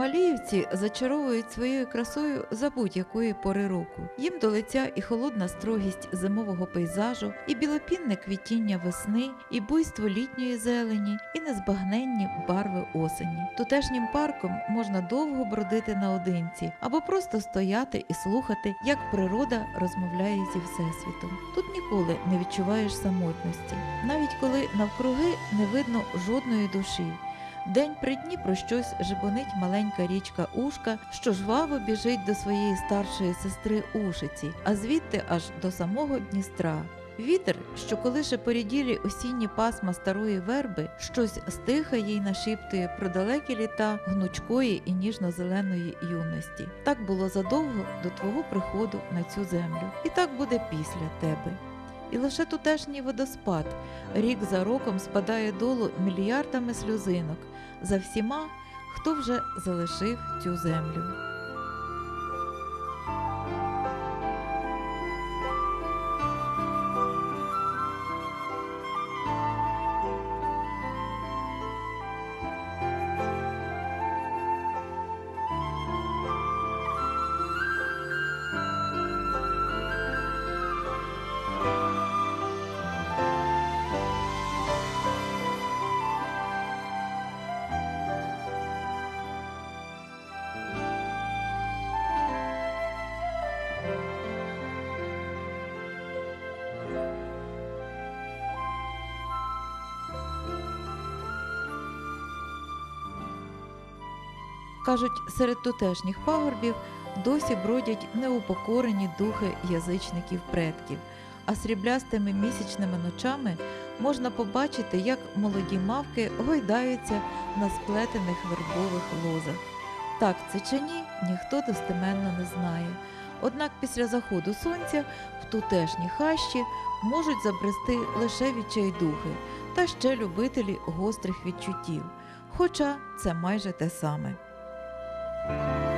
Маліївці зачаровують своєю красою за будь-якої пори року. Їм до лиця і холодна строгість зимового пейзажу, і білопінне квітіння весни, і буйство літньої зелені, і незбагненні барви осені. Тутешнім парком можна довго бродити наодинці або просто стояти і слухати, як природа розмовляє зі всесвітом. Тут ніколи не відчуваєш самотності, навіть коли навкруги не видно жодної душі. День при дні про щось жебонить маленька річка Ушка, що жваво біжить до своєї старшої сестри Ушиці, а звідти аж до самого Дністра. Вітер, що колише поріділі осінні пасма старої верби, щось стихає й нашіптує про далекі літа гнучкої і ніжно-зеленої юності. Так було задовго до твого приходу на цю землю, і так буде після тебе. І лише тутешній водоспад рік за роком спадає долу мільярдами сльозинок за всіма, хто вже залишив цю землю. Кажуть, серед тутешніх пагорбів досі бродять неупокорені духи язичників предків, а сріблястими місячними ночами можна побачити, як молоді мавки гойдаються на сплетених вербових лозах. Так це чи ні, ніхто достеменно не знає. Однак після заходу сонця в тутешні хащі можуть забрести лише відчайдухи та ще любителі гострих відчуттів, хоча це майже те саме. Thank you.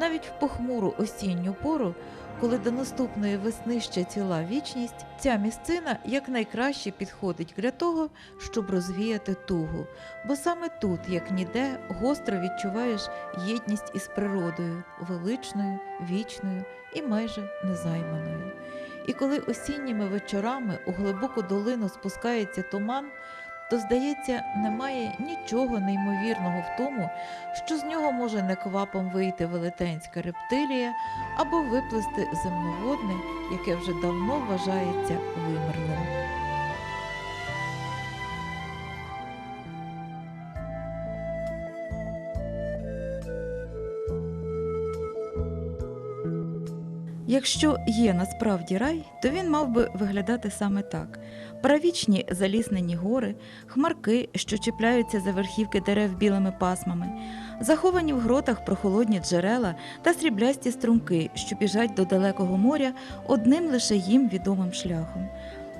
Навіть в похмуру осінню пору, коли до наступної весни ще ціла вічність, ця місцина якнайкраще підходить для того, щоб розвіяти тугу, бо саме тут, як ніде, гостро відчуваєш єдність із природою, величною, вічною і майже незайманою. І коли осінніми вечорами у глибоку долину спускається туман, то, здається, немає нічого неймовірного в тому, що з нього може неквапом вийти велетенська рептилія або виплисти земноводне, яке вже давно вважається вимерлим. Якщо є насправді рай, то він мав би виглядати саме так: правічні заліснені гори, хмарки, що чіпляються за верхівки дерев білими пасмами, заховані в гротах прохолодні джерела та сріблясті струмки, що біжать до далекого моря одним лише їм відомим шляхом.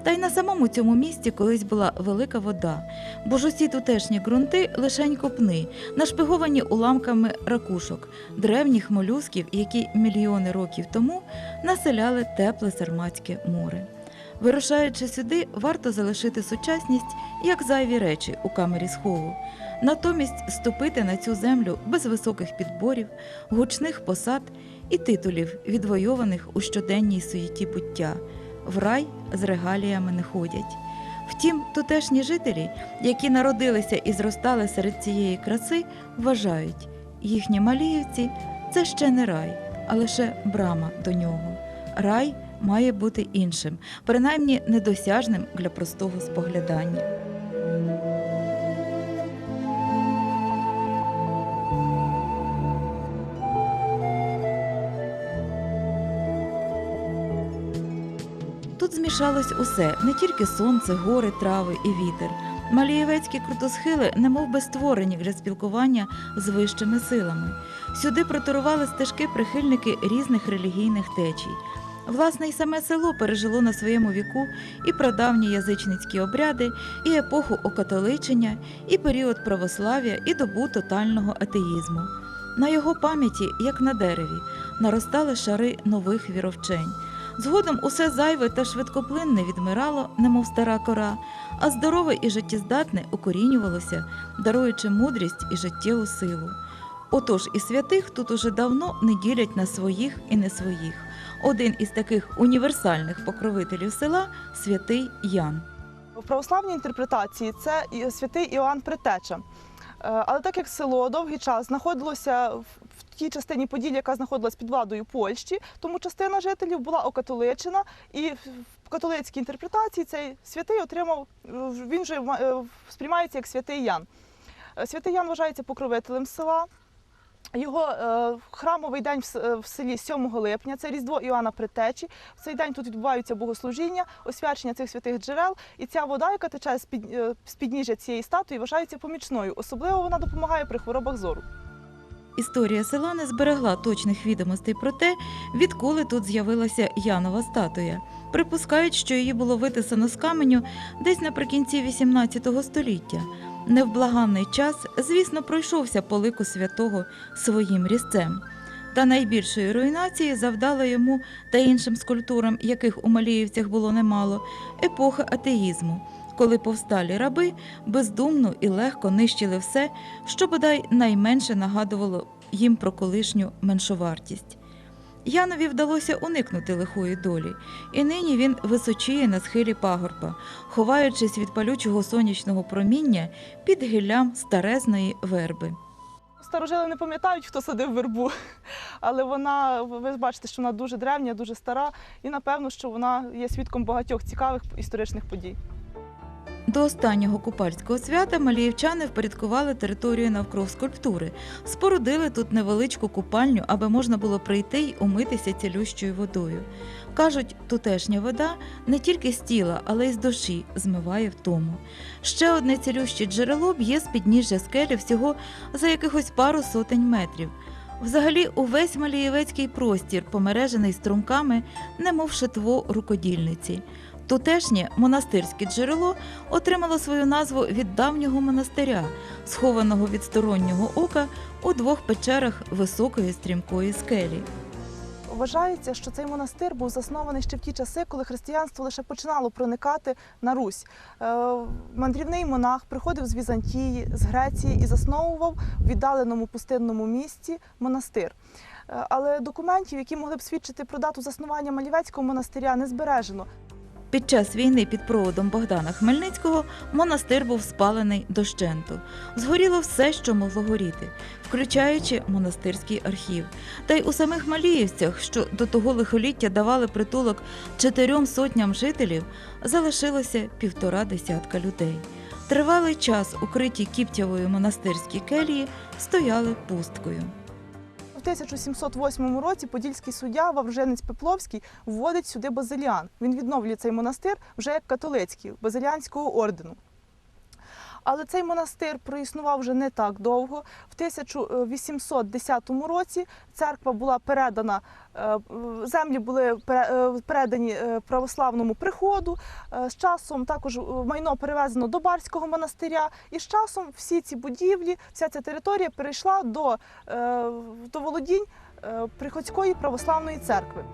Та й на самому цьому місці колись була велика вода, бо ж усі тутешні ґрунти лишень копни, нашпиговані уламками ракушок, древніх молюсків, які мільйони років тому населяли тепле Сарматське море. Вирушаючи сюди, варто залишити сучасність як зайві речі у камері схову, натомість ступити на цю землю без високих підборів, гучних посад і титулів, відвойованих у щоденній суєті буття. В рай з регаліями не ходять. Втім, тутешні жителі, які народилися і зростали серед цієї краси, вважають, їхні маліївці це ще не рай, а лише брама до нього. Рай має бути іншим, принаймні недосяжним для простого споглядання. Тут залишалось усе, не тільки сонце, гори, трави і вітер. Малієвецькі крутосхили немов би створені для спілкування з вищими силами. Сюди протурували стежки прихильники різних релігійних течій. Власне, й саме село пережило на своєму віку і прадавні язичницькі обряди, і епоху окатоличення, і період православ'я, і добу тотального атеїзму. На його пам'яті, як на дереві, наростали шари нових віровчень. Згодом усе зайве та швидкоплинне відмирало, немов стара кора, а здорове і життєздатне укорінювалося, даруючи мудрість і життєву силу. Отож і святих тут уже давно не ділять на своїх і не своїх. Один із таких універсальних покровителів села святий Ян. В православній інтерпретації це святий Іоанн Притеча. Е, Але так як село довгий час знаходилося тій частині Поділля, яка знаходилась під владою Польщі, тому частина жителів була окатоличена, і в католицькій інтерпретації цей святий отримав, він вже е, сприймається як святий Ян. Е, Святий Ян вважається покровителем села. Його е, храмовий день в, селі 7 липня, це Різдво Іоанна Притечі. В цей день тут відбуваються богослужіння, освячення цих святих джерел. І ця вода, яка тече з підніжжя цієї статуї, вважається помічною. Особливо вона допомагає при хворобах зору. Історія села не зберегла точних відомостей про те, відколи тут з'явилася Янова статуя. Припускають, що її було витисано з каменю десь наприкінці XVIII століття. Невблаганний час, звісно, пройшовся по лику святого своїм різцем. Та найбільшої руйнації завдала йому та іншим скульптурам, яких у Маліївцях було немало, епоха атеїзму, коли повсталі раби бездумно і легко нищили все, що бодай найменше нагадувало їм про колишню меншовартість. Янові вдалося уникнути лихої долі, і нині він височіє на схилі пагорба, ховаючись від палючого сонячного проміння під гіллям старезної верби. Старожили не пам'ятають, хто садив вербу, але вона, ви бачите, що вона дуже древня, дуже стара, і напевно, що вона є свідком багатьох цікавих історичних подій. До останнього купальського свята маліївчани впорядкували територію навкруг скульптури, спорудили тут невеличку купальню, аби можна було прийти й умитися цілющою водою. Кажуть, тутешня вода не тільки з тіла, але й з душі змиває втому. Ще одне цілюще джерело б'є з підніжжя скелі всього за якихось пару сотень метрів. Взагалі, увесь малієвецький простір, помережений струмками, немов шитво рукодільниці. Тутешнє монастирське джерело отримало свою назву від давнього монастиря, схованого від стороннього ока у двох печерах високої стрімкої скелі. Вважається, що цей монастир був заснований ще в ті часи, коли християнство лише починало проникати на Русь. Е, Мандрівний монах приходив з Візантії, з Греції і засновував в віддаленому пустинному місці монастир. Е, Але документів, які могли б свідчити про дату заснування Малівецького монастиря, не збережено. Під час війни під проводом Богдана Хмельницького монастир був спалений дощенту. Згоріло все, що могло горіти, включаючи монастирський архів. Та й у самих Маліївцях, що до того лихоліття давали притулок чотирьом сотням жителів, залишилося півтора десятка людей. Тривалий час укриті кіптявою монастирські келії стояли пусткою. В 1708 році подільський суддя Вавженець Пепловський вводить сюди базиліан. Він відновлює цей монастир вже як католицький, базиліанського ордену. Але цей монастир проіснував вже не так довго. В 1810 році церква була передана, землі були е, передані е, православному приходу. Е, З часом також е, майно перевезено до Барського монастиря, і з часом всі ці будівлі, вся ця територія перейшла до, е, до володінь е, Приходської православної церкви.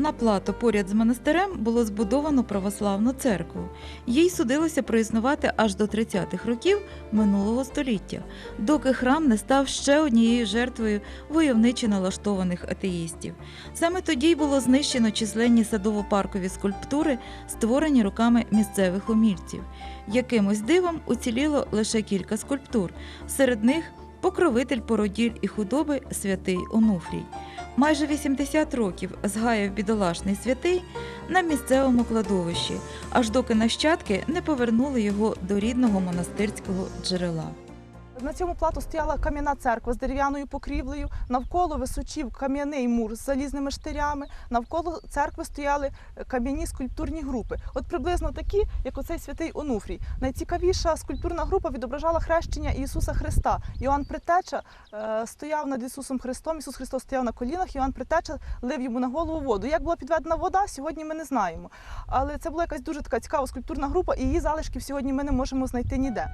На плато поряд з монастирем було збудовано православну церкву. Їй судилося проіснувати аж до 30-х років минулого століття, доки храм не став ще однією жертвою войовничо налаштованих атеїстів. Саме тоді й було знищено численні садово-паркові скульптури, створені руками місцевих умільців. Якимось дивом уціліло лише кілька скульптур. Серед них покровитель породіль і худоби святий Онуфрій. Майже 80 років згаяв бідолашний святий на місцевому кладовищі, аж доки нащадки не повернули його до рідного монастирського джерела. На цьому плату стояла кам'яна церква з дерев'яною покрівлею. Навколо височів кам'яний мур з залізними штирями. Навколо церкви стояли е, кам'яні скульптурні групи. От приблизно такі, як оцей святий Онуфрій. Найцікавіша скульптурна група відображала хрещення Ісуса Христа. Йоанн Притеча е, стояв над Ісусом Христом. Ісус Христос стояв на колінах. Йоанн Притеча лив йому на голову воду. Як була підведена вода, сьогодні ми не знаємо. Але це була якась дуже така цікава скульптурна група, і її залишків сьогодні ми не можемо знайти ніде.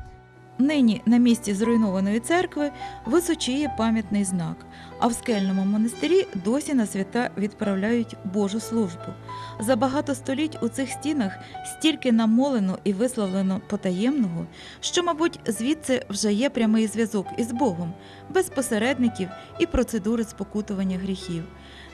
Нині на місці зруйнованої церкви височіє пам'ятний знак, а в скельному монастирі досі на свята відправляють Божу службу. За багато століть у цих стінах стільки намолено і висловлено потаємного, що, мабуть, звідси вже є прямий зв'язок із Богом, без посередників і процедури спокутування гріхів.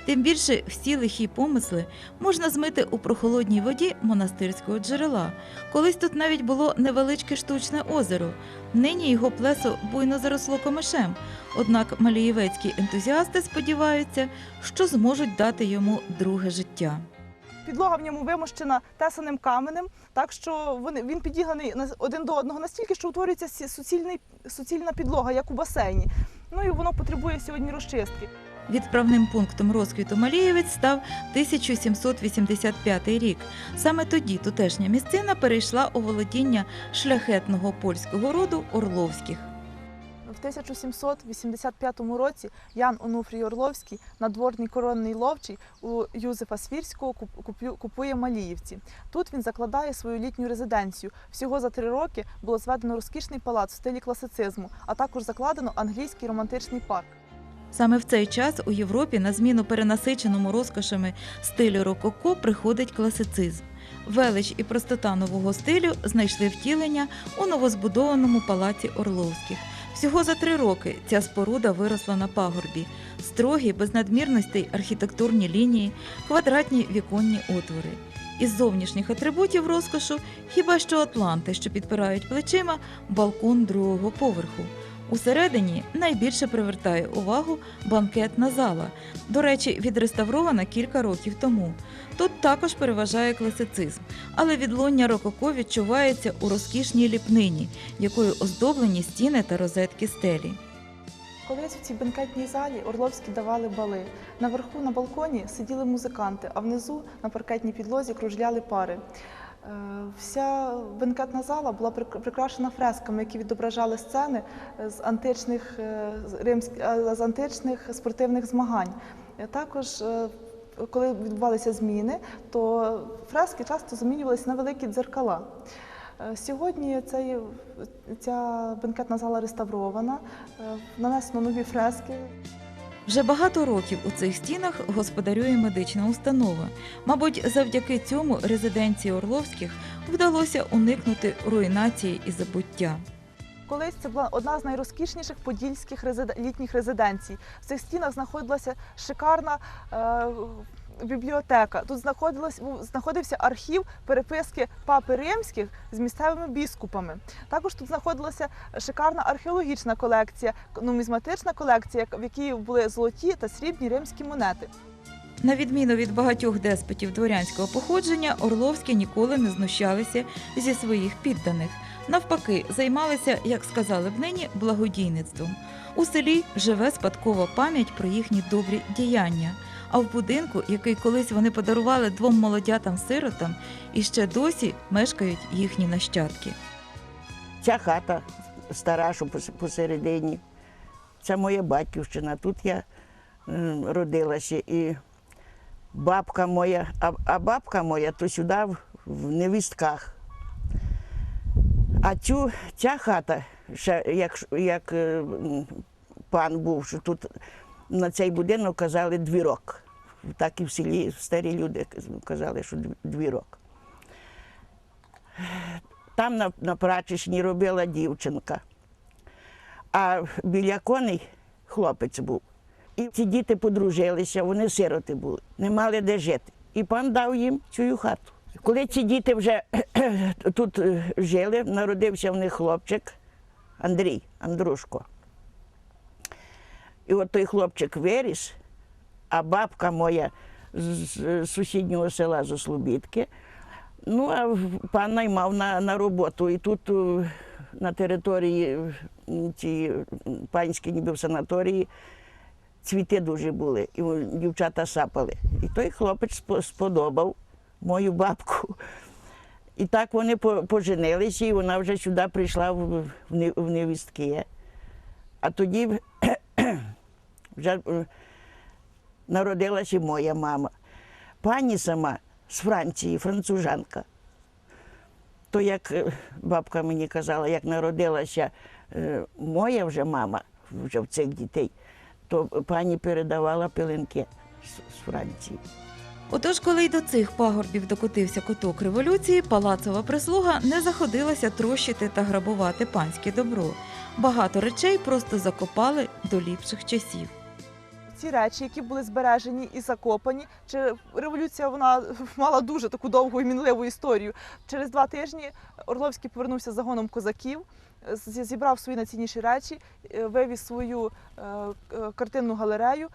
Тим більше всі лихі помисли можна змити у прохолодній воді монастирського джерела. Колись тут навіть було невеличке штучне озеро. Нині його плесо буйно заросло комишем. Однак малієвецькі ентузіасти сподіваються, що зможуть дати йому друге життя. Підлога в ньому вимощена тесаним каменем, так що вони, він підігнаний на- один до одного настільки, що утворюється суцільна підлога, як у басейні. Ну і воно потребує сьогодні розчистки. Відправним пунктом розквіту Малієвець став 1785 рік. Саме тоді тутешня місцина перейшла у володіння шляхетного польського роду Орловських. В 1785 році Ян Онуфрій Орловський, надворний коронний ловчий у Юзефа Свірського купує Маліївці. Тут він закладає свою літню резиденцію. Всього за три роки було зведено розкішний палац в стилі класицизму, а також закладено англійський романтичний парк. Саме в цей час у Європі на зміну перенасиченому розкошами стилю рококо приходить класицизм. Велич і простота нового стилю знайшли втілення у новозбудованому палаці Орловських. Всього за три роки ця споруда виросла на пагорбі. Строгі, без надмірностей архітектурні лінії, квадратні віконні отвори. Із зовнішніх атрибутів розкошу хіба що атланти, що підпирають плечима балкон другого поверху. Усередині найбільше привертає увагу банкетна зала. До речі, відреставрована кілька років тому. Тут також переважає класицизм, але відлуння рококо відчувається у розкішній ліпнині, якою оздоблені стіни та розетки стелі. Колись в цій бенкетній залі Орловські давали бали. Наверху на балконі сиділи музиканти, а внизу на паркетній підлозі кружляли пари. Е, Вся бенкетна зала була прик- прикрашена фресками, які відображали сцени з античних, е, е, з античних спортивних змагань. Також, коли відбувалися зміни, то фрески часто замінювалися на великі дзеркала. Сьогодні цей, ця бенкетна зала реставрована, нанесено нові фрески. Вже багато років у цих стінах господарює медична установа. Мабуть, завдяки цьому резиденції Орловських вдалося уникнути руйнації і забуття. Колись це була одна з найрозкішніших подільських літніх резиденцій. В цих стінах знаходилася шикарна е, бібліотека. Тут знаходився архів переписки папи римських з місцевими біскупами. Також тут знаходилася шикарна археологічна колекція, нумізматична колекція, в якій були золоті та срібні римські монети. На відміну від багатьох деспотів дворянського походження, Орловські ніколи не знущалися зі своїх підданих. Навпаки, займалися, як сказали б нині, благодійництвом. У селі живе спадкова пам'ять про їхні добрі діяння. А в будинку, який колись вони подарували двом молодятам-сиротам, і ще досі мешкають їхні нащадки. Ця хата стара, що посередині. Це моя батьківщина. Тут я родилася. І бабка моя, а, бабка моя то сюди в, невістках. А цю, ця хата, ще як, як пан був, що тут на цей будинок казали двірок. Так і в селі старі люди казали, що дв- двірок. Там на, на прачечні робила дівчинка, а біля коней хлопець був. І ці діти подружилися, вони сироти були, не мали де жити. І пан дав їм цю хату. Коли ці діти вже тут е, жили, народився в них хлопчик Андрій, Андрушко. І от той хлопчик виріс, а бабка моя з сусіднього села з Ослобідки, Ну, а пан наймав на, на роботу. І тут е, на території м, ці панські, ніби в санаторії, цвіти дуже були, і дівчата сапали. І той хлопець спо- сподобав мою бабку. І так вони поженилися, і вона вже сюди прийшла в невістки. А тоді вже е, народилася моя мама. Пані сама з Франції, францужанка. То як е, бабка мені казала, як народилася е, моя вже мама, вже в цих дітей, то пані передавала пилинки з Франції. Отож, коли й до цих пагорбів докотився куток революції, палацова прислуга не заходилася трощити та грабувати панське добро. Багато речей просто закопали до ліпших часів. Ці речі, які були збережені і закопані, чи революція вона мала дуже таку довгу і мінливу історію. Через два тижні Орловський повернувся з загоном козаків, зібрав свої найцінніші речі, е, вивіз свою е, картинну галерею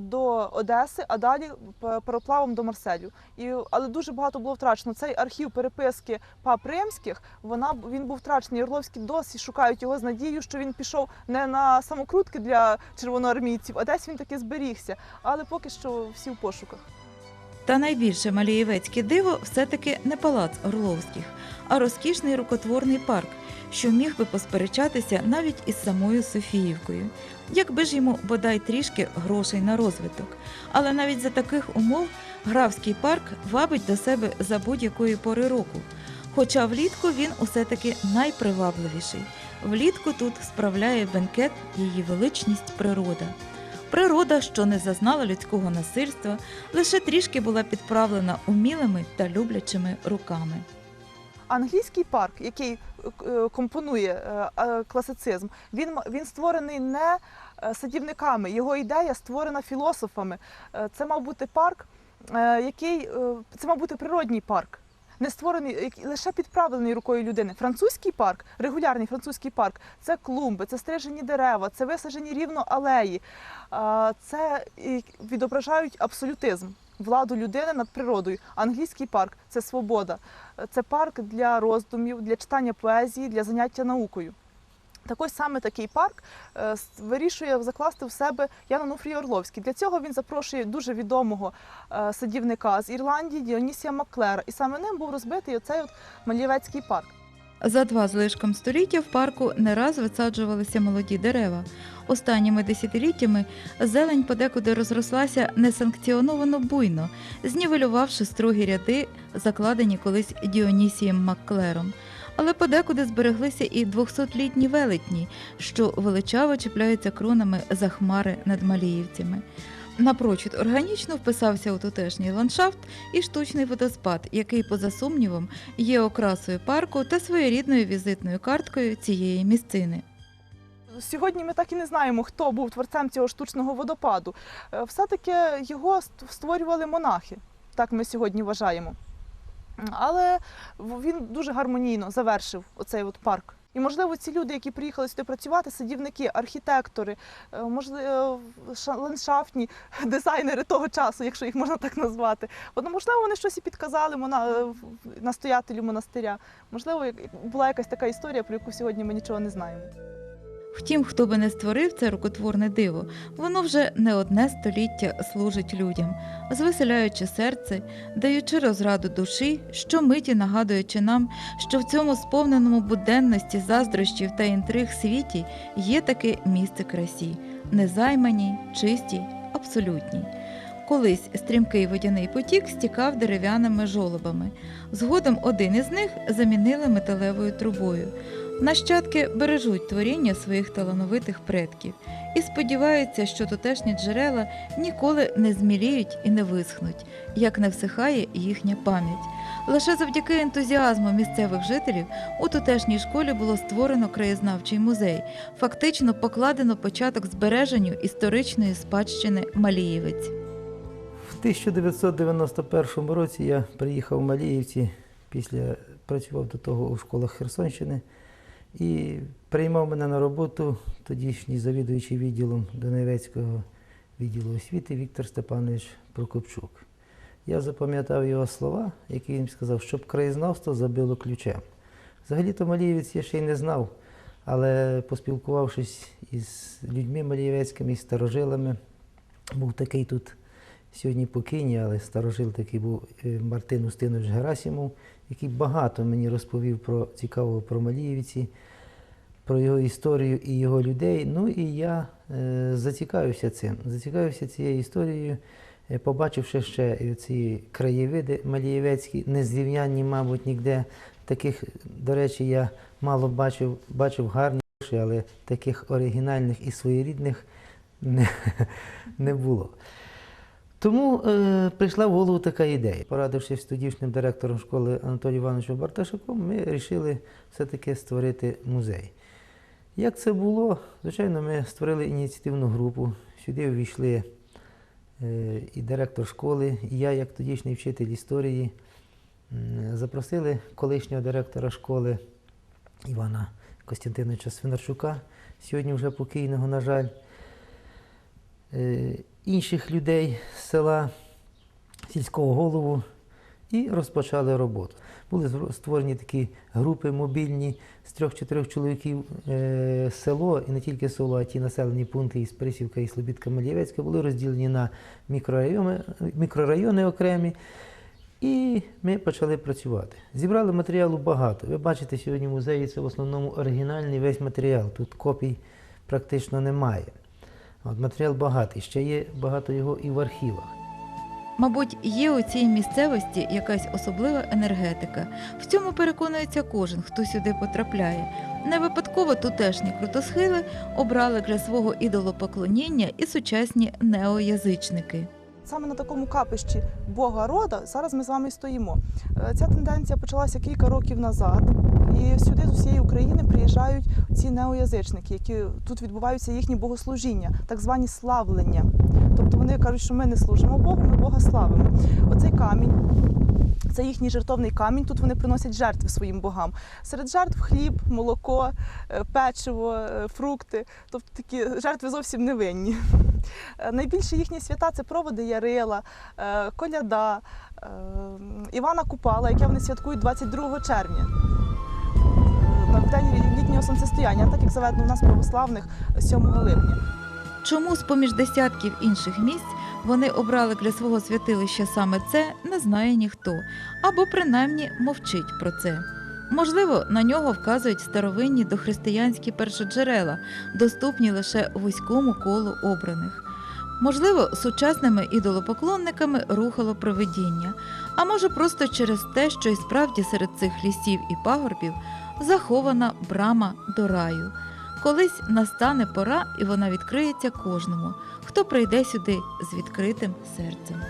до Одеси, а далі пароплавом до Марселю. І, але дуже багато було втрачено. Цей архів переписки пап римських, вона, він був втрачений. Орловські досі шукають його з надією, що він пішов не на самокрутки для червоноармійців, а десь він таки зберігся. Але поки що всі в пошуках. Та найбільше малієвецьке диво все-таки не палац Орловських, а розкішний рукотворний парк, що міг би посперечатися навіть із самою Софіївкою, якби ж йому бодай трішки грошей на розвиток. Але навіть за таких умов графський парк вабить до себе за будь-якої пори року. Хоча влітку він усе таки найпривабливіший. Влітку тут справляє бенкет її величність природа. Природа, що не зазнала людського насильства, лише трішки була підправлена умілими та люблячими руками. Англійський парк, який е, компонує е, е, класицизм, він, він створений не е, садівниками, його ідея створена філософами. Е, Це мав бути парк, е, який е, це мав бути природній парк. Не створений лише підправлений рукою людини. Французький парк, регулярний французький парк це клумби, це стрижені дерева, це висаджені рівно алеї. Це відображають абсолютизм, владу людини над природою. Англійський парк це свобода. Це парк для роздумів, для читання поезії, для заняття наукою. Так ось саме такий парк е, вирішує закласти в себе Ян Онуфрій Орловський. Для цього він запрошує дуже відомого е, садівника з Ірландії Діонісія Макклера. І саме ним був розбитий оцей от Малєвецький парк. За два з лишком століття в парку не раз висаджувалися молоді дерева. Останніми десятиліттями зелень подекуди розрослася несанкціоновано буйно, знівелювавши строгі ряди, закладені колись Діонісієм Макклером. Але подекуди збереглися і 200-літні велетні, що величаво чіпляються кронами за хмари над Маліївцями. Напрочуд органічно вписався у тутешній ландшафт і штучний водоспад, який, поза сумнівом, є окрасою парку та своєрідною візитною карткою цієї місцини. Сьогодні ми так і не знаємо, хто був творцем цього штучного водопаду. Е, Все-таки його створювали монахи, так ми сьогодні вважаємо. Але він дуже гармонійно завершив оцей от парк. І, можливо, ці люди, які приїхали сюди працювати, садівники, архітектори, е, можливо, ландшафтні дизайнери того часу, якщо їх можна так назвати. Ну, можливо, вони щось і підказали е, настоятелю монастиря. Можливо, була якась така історія, про яку сьогодні ми нічого не знаємо. Втім, хто би не створив це рукотворне диво, воно вже не одне століття служить людям, звеселяючи серце, даючи розраду душі, щомиті нагадуючи нам, що в цьому сповненому буденності заздрощів та інтриг світі є таке місце красі, незайманій, чистій, абсолютній. Колись стрімкий водяний потік стікав дерев'яними жолобами. Згодом один із них замінили металевою трубою. Нащадки бережуть творіння своїх талановитих предків і сподіваються, що тутешні джерела ніколи не зміліють і не висхнуть, як не всихає їхня пам'ять. Лише завдяки ентузіазму місцевих жителів у тутешній школі було створено краєзнавчий музей, фактично покладено початок збереженню історичної спадщини Малієвець. В 1991 році я приїхав в Маліївці, після працював до того у школах Херсонщини і приймав мене на роботу тодішній завідуючий відділом Донецького відділу освіти Віктор Степанович Прокопчук. Я запам'ятав його слова, які він сказав, щоб краєзнавство забило ключем. Взагалі-то Малієвець я ще й не знав, але поспілкувавшись із людьми малієвецькими, із старожилами, був такий тут сьогодні покійний, але старожил такий був е, Мартин Устинович Герасимов, який багато мені розповів про цікавого про Малієвці, про його історію і його людей. Ну і я е, зацікавився цим, зацікавився цією історією, е, побачивши ще ці краєвиди малієвецькі, незрівнянні, мабуть, ніде. Таких, до речі, я мало бачив, бачив гарні, але таких оригінальних і своєрідних не, не було. Тому е, прийшла в голову така ідея. Порадившись з тодішнім директором школи Анатолієм Івановичем Барташаком, ми вирішили все-таки створити музей. Як це було? Звичайно, ми створили ініціативну групу. Сюди увійшли е, і директор школи, і я, як тодішній вчитель історії, запросили колишнього директора школи Івана Костянтиновича Свинарчука, сьогодні вже покійного, на жаль, е, інших людей з села, сільського голову, і розпочали роботу. Були створені такі групи мобільні з трьох-чотирьох чоловіків. Е, село, і не тільки село, а ті населені пункти із Присівка і Слобідка Малєвецька були розділені на мікрорайони, мікрорайони окремі. І ми почали працювати. Зібрали матеріалу багато. Ви бачите, сьогодні в музеї це в основному оригінальний весь матеріал. Тут копій практично немає. От, матеріал багатий, ще є багато його і в архівах. Мабуть, є у цій місцевості якась особлива енергетика. В цьому переконується кожен, хто сюди потрапляє. Не випадково тутешні крутосхили обрали для свого ідолопоклоніння і сучасні неоязичники. Саме на такому капищі Бога рода зараз ми з вами стоїмо. Е, Ця тенденція почалася кілька років назад, і сюди з усієї України приїжджають ці неоязичники, які тут відбуваються їхні богослужіння, так звані славлення. Тобто вони кажуть, що ми не служимо Богу, ми Бога славимо. Оцей камінь. Це їхній жертовний камінь. Тут вони приносять жертви своїм богам. Серед жертв хліб, молоко, е, печиво, е, фрукти. Тобто такі жертви зовсім невинні. Е, Найбільше їхні свята це проводи Ярила, коляда, Івана Купала, яке вони святкують 22 червня. На день літнього сонцестояння, так як заведено у нас православних 7 липня. Чому з поміж десятків інших місць вони обрали для свого святилища саме це, не знає ніхто, або принаймні мовчить про це. Можливо, на нього вказують старовинні дохристиянські першоджерела, доступні лише вузькому колу обраних. Можливо, сучасними ідолопоклонниками рухало провидіння, а може просто через те, що і справді серед цих лісів і пагорбів захована брама до раю. Колись настане пора, і вона відкриється кожному, хто прийде сюди з відкритим серцем.